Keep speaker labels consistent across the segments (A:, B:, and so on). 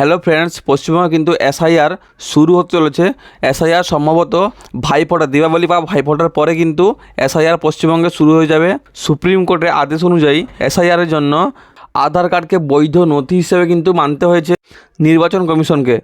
A: Hello friends পশ্চিমবঙ্গে কিন্তু SIR শুরু হতে চলেছে। এসআইআর সম্ভবত ভাইফোঁটা, দীপাবলি বা ভাইফোঁটার পরে কিন্তু এসআইআর পশ্চিমবঙ্গে শুরু হয়ে যাবে। সুপ্রিম কোর্টের আদেশ অনুযায়ী এসআইআরের জন্য আধার কার্ডকে বৈধ নথি হিসেবে কিন্তু মানতে হয়েছে নির্বাচন কমিশনকে।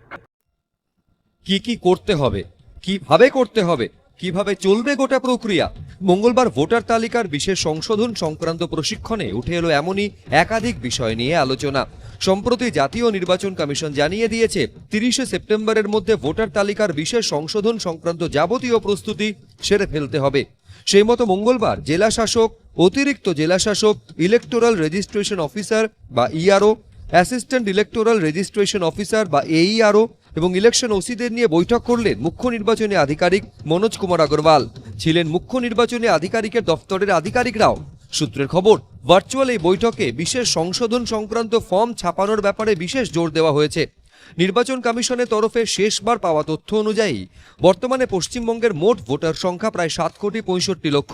B: কি কি করতে হবে? কীভাবে করতে হবে? কীভাবে চলবে গোটা প্রক্রিয়া? মঙ্গলবার ভোটার তালিকার বিশেষ সংশোধন সংক্রান্ত প্রশিক্ষণে উঠে এলো এমনই একাধিক বিষয় নিয়ে আলোচনা। সম্প্রতি জাতীয় নির্বাচন কমিশন জানিয়ে দিয়েছে, তিরিশে সেপ্টেম্বরের মধ্যে ভোটার তালিকার বিশেষ সংশোধন সংক্রান্ত যাবতীয় প্রস্তুতি সেরে ফেলতে হবে। সেই মতো মঙ্গলবার জেলা শাসক, অতিরিক্ত জেলা শাসক, ইলেকটোরাল রেজিস্ট্রেশন অফিসার বা ERO, assistant electoral registration officer বা এইআরও এবং ইলেকশন ওসিদের নিয়ে বৈঠক করলেন মুখ্য নির্বাচনী আধিকারিক মনোজ কুমার আগরওয়াল। ছিলেন মুখ্য নির্বাচনী আধিকারিকের দফতরের আধিকারিকরাও। সূত্রের খবর ভার্চুয়াল এই বৈঠকে বিশেষ সংশোধন সংক্রান্ত ফর্ম ছাপানোর ব্যাপারে বিশেষ জোর দেওয়া হয়েছে। নির্বাচন কমিশনের তরফে শেষবার পাওয়া তথ্য অনুযায়ী, বর্তমানে পশ্চিমবঙ্গের মোট ভোটার সংখ্যা প্রায় সাত কোটি পঁয়ষট্টি লক্ষ।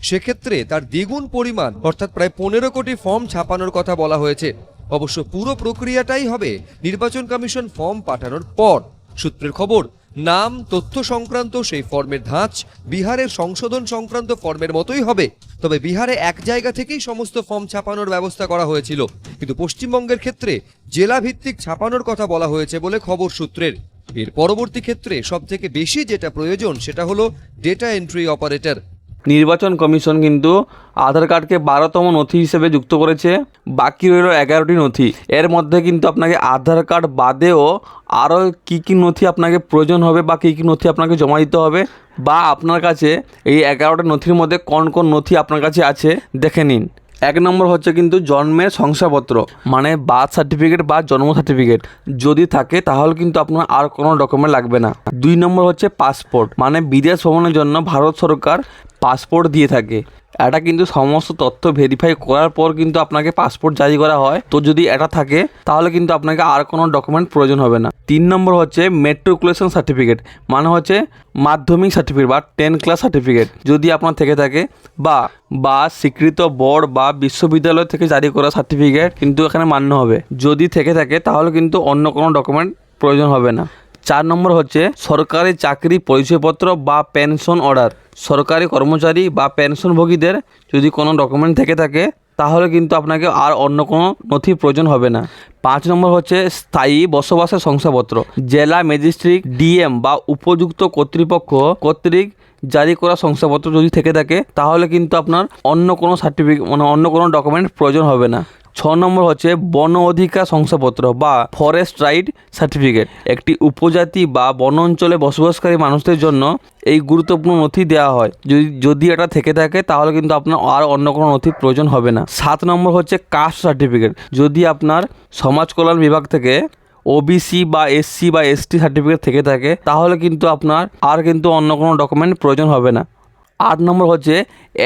B: সেক্ষেত্রে তার দ্বিগুণ পরিমাণ, অর্থাৎ প্রায় পনেরো কোটি ফর্ম ছাপানোর কথা বলা হয়েছে। অবশ্য পুরো প্রক্রিয়াটাই হবে নির্বাচন কমিশন ফর্ম পাঠানোর পর। সূত্রের খবর নাম, তথ্য সংক্রান্ত সেই ফর্মের ধাঁচ বিহারের সংশোধন সংক্রান্ত ফর্মের মতোই হবে। তবে বিহারে এক জায়গা থেকেই সমস্ত ফর্ম ছাপানোর ব্যবস্থা করা হয়েছিল। কিন্তু পশ্চিমবঙ্গের ক্ষেত্রে জেলা ভিত্তিক ছাপানোর কথা বলা হয়েছে বলে খবর সূত্রের। এর পরবর্তী ক্ষেত্রে সবথেকে বেশি যেটা প্রয়োজন সেটা হলো ডেটা এন্ট্রি অপারেটর
A: নির্বাচন কমিশন কিন্তু আধার কার্ডকে বারোতম নথি হিসেবে যুক্ত করেছে, বাকি রইল এগারোটি নথি। এর মধ্যে কিন্তু আপনাকে আধার কার্ড বাদেও আরও কী কী নথি আপনাকে প্রয়োজন হবে বা কী কী নথি আপনাকে জমা দিতে হবে বা আপনার কাছে এই এগারোটা নথির মধ্যে কোন কোন নথি আপনার কাছে আছে, দেখে নিন। এক নম্বর হচ্ছে কিন্তু জন্মের শংসাপত্র মানে বার্থ সার্টিফিকেট বা জন্ম সার্টিফিকেট। যদি থাকে তাহলে কিন্তু আপনার আর কোনো ডকুমেন্ট লাগবে না। দুই নম্বর হচ্ছে পাসপোর্ট মানে বিদেশ ভ্রমণের জন্য ভারত সরকার পাসপোর্ট দিয়ে থাকে। এটা কিন্তু সমস্ত তথ্য ভেরিফাই করার পর কিন্তু আপনাকে পাসপোর্ট জারি করা হয়। তো যদি এটা থাকে, তাহলে কিন্তু আপনাকে আর কোনো ডকুমেন্ট প্রয়োজন হবে না। তিন নম্বর হচ্ছে মেট্রিকুলেশন সার্টিফিকেট মানে হচ্ছে মাধ্যমিক সার্টিফিকেট বা টেন ক্লাস সার্টিফিকেট যদি আপনার থেকে থাকে, বা বা স্বীকৃত বোর্ড বা বিশ্ববিদ্যালয় থেকে জারি করা সার্টিফিকেট কিন্তু এখানে মান্য হবে। যদি থেকে থাকে, তাহলে কিন্তু অন্য কোনো ডকুমেন্ট প্রয়োজন হবে না। চার নম্বর হচ্ছে সরকারি চাকরি পরিচয়পত্র বা পেনশন অর্ডার সরকারি কর্মচারী বা পেনশনভোগীদের যদি কোনো ডকুমেন্ট থেকে থাকে, তাহলে কিন্তু আপনাকে আর অন্য কোনো নথি প্রয়োজন হবে না। পাঁচ নম্বর হচ্ছে স্থায়ী বসবাসের শংসাপত্র। জেলা ম্যাজিস্ট্রেট, ডিএম বা উপযুক্ত কর্তৃপক্ষ কর্তৃক জারি করা শংসাপত্র যদি থেকে থাকে, তাহলে কিন্তু আপনার অন্য কোনো সার্টিফিকেট মানে অন্য কোনো ডকুমেন্ট প্রয়োজন হবে না। ছ নম্বর হচ্ছে বন অধিকার শংসাপত্র বা ফরেস্ট রাইট সার্টিফিকেট একটি উপজাতি বা বন অঞ্চলে বসবাসকারী মানুষদের জন্য এই গুরুত্বপূর্ণ নথি দেওয়া হয়। যদি যদি এটা থেকে থাকে, তাহলে কিন্তু আপনার আর অন্য কোনো নথি প্রয়োজন হবে না। সাত নম্বর হচ্ছে কাস্ট সার্টিফিকেট যদি আপনার সমাজ কল্যাণ বিভাগ থেকে ওবিসি বা এসসি বা এসটি সার্টিফিকেট থেকে থাকে, তাহলে কিন্তু আপনার আর কিন্তু অন্য কোনো ডকুমেন্ট প্রয়োজন হবে না। আট নম্বর হচ্ছে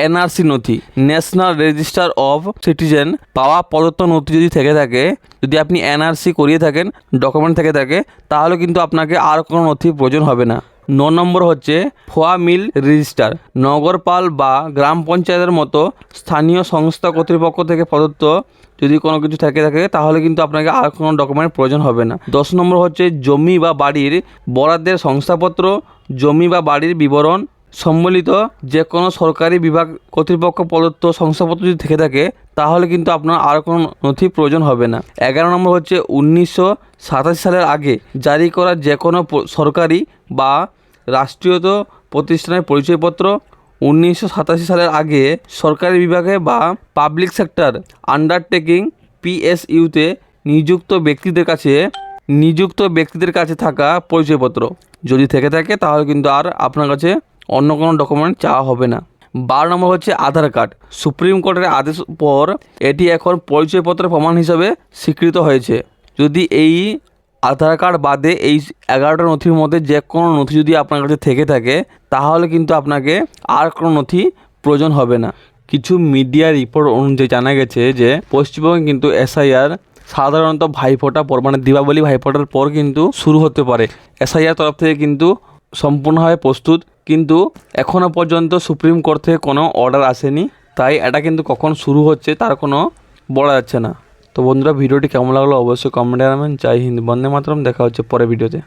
A: এনআরসি নথি ন্যাশনাল রেজিস্টার অফ সিটিজেন পাওয়া প্রদত্ত নথি যদি থেকে থাকে, যদি আপনি এনআরসি করিয়ে থাকেন ডকুমেন্ট থেকে থাকে, তাহলে কিন্তু আপনাকে আর কোনো নথি প্রয়োজন হবে না। ন নম্বর হচ্ছে ফোয়া মিল রেজিস্টার, নগরপাল বা গ্রাম পঞ্চায়েতের মতো স্থানীয় সংস্থা কর্তৃপক্ষ থেকে প্রদত্ত যদি কোনো কিছু থেকে থাকে, তাহলে কিন্তু আপনাকে আর কোনো ডকুমেন্ট প্রয়োজন হবে না। দশ নম্বর হচ্ছে জমি বা বাড়ির বরাদ্দের শংসাপত্র, জমি বা বাড়ির বিবরণ সম্বলিত যে কোনো সরকারি বিভাগ কর্তৃপক্ষ প্রদত্ত শংসাপত্র যদি থেকে থাকে, তাহলে কিন্তু আপনার আর কোনো নথি প্রয়োজন হবে না। এগারো নম্বর হচ্ছে উনিশশো সাতাশি সালের আগে জারি করা যে কোনো সরকারি বা রাষ্ট্রীয়ত প্রতিষ্ঠানের পরিচয়পত্র উনিশশো সাতাশি সালের আগে সরকারি বিভাগে বা পাবলিক সেক্টর আন্ডারটেকিং পিএসইউতে নিযুক্ত ব্যক্তিদের কাছে, নিযুক্ত ব্যক্তিদের কাছে থাকা পরিচয়পত্র। যদি থেকে থাকে, তাহলে কিন্তু আর আপনার কাছে অন্য কোনো ডকুমেন্ট চাওয়া হবে না। বারো নম্বর হচ্ছে আধার কার্ড। সুপ্রিম কোর্টের আদেশ পর এটি এখন পরিচয়পত্রের প্রমাণ হিসাবে স্বীকৃত হয়েছে। যদি এই আধার কার্ড বাদে এই এগারোটা নথির মধ্যে যে কোনো নথি যদি আপনার কাছে থেকে থাকে, তাহলে কিন্তু আপনাকে আর কোনো নথি প্রয়োজন হবে না। কিছু মিডিয়া রিপোর্ট অনুযায়ী জানা গেছে যে, পশ্চিমবঙ্গে কিন্তু এসআইআর সাধারণত ভাইফোঁটা পর মানে দীপাবলি ভাইফোঁটার পর কিন্তু শুরু হতে পারে। এসআইআর তরফ থেকে কিন্তু সম্পূর্ণভাবে প্রস্তুত, কিন্তু এখনও পর্যন্ত সুপ্রিম কোর্ট থেকে কোনো অর্ডার আসেনি। তাই এটা কিন্তু কখন শুরু হচ্ছে তার কোনো বলা যাচ্ছে না। তো বন্ধুরা, ভিডিওটি কেমন লাগল অবশ্যই কমেন্টে জানাবেন। জয় হিন্দ, বন্দে মাতরম। দেখা হচ্ছে পরে ভিডিওতে।